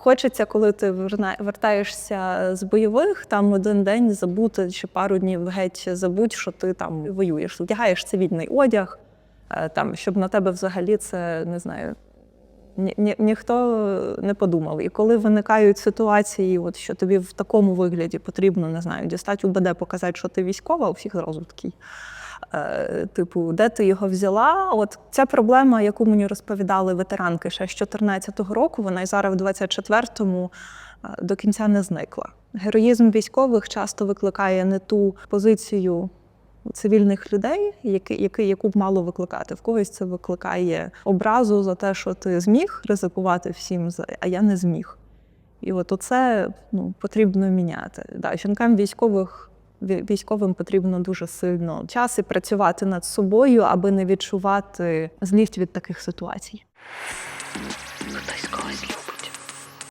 хочеться, коли ти вертаєшся з бойових, там один день забути чи пару днів геть забудь, що ти там воюєш. Вдягаєш цивільний одяг, е, там, щоб на тебе взагалі це не знаю. Ні, ні, ніхто не подумав. І коли виникають ситуації, от що тобі в такому вигляді потрібно, не знаю, дістати УБД, показати, що ти військова, у всіх зразу такий. Е, типу, де ти його взяла? От ця проблема, яку мені розповідали ветеранки ще з 14-го року, вона і зараз в 24-му е, до кінця не зникла. Героїзм військових часто викликає не ту позицію цивільних людей, які, які, яку б мало викликати. В когось це викликає образу за те, що ти зміг ризикувати всім, а я не зміг. І от оце ну, потрібно міняти. Да, жінкам військових військовим потрібно дуже сильно час і працювати над собою, аби не відчувати злість від таких ситуацій. Хтось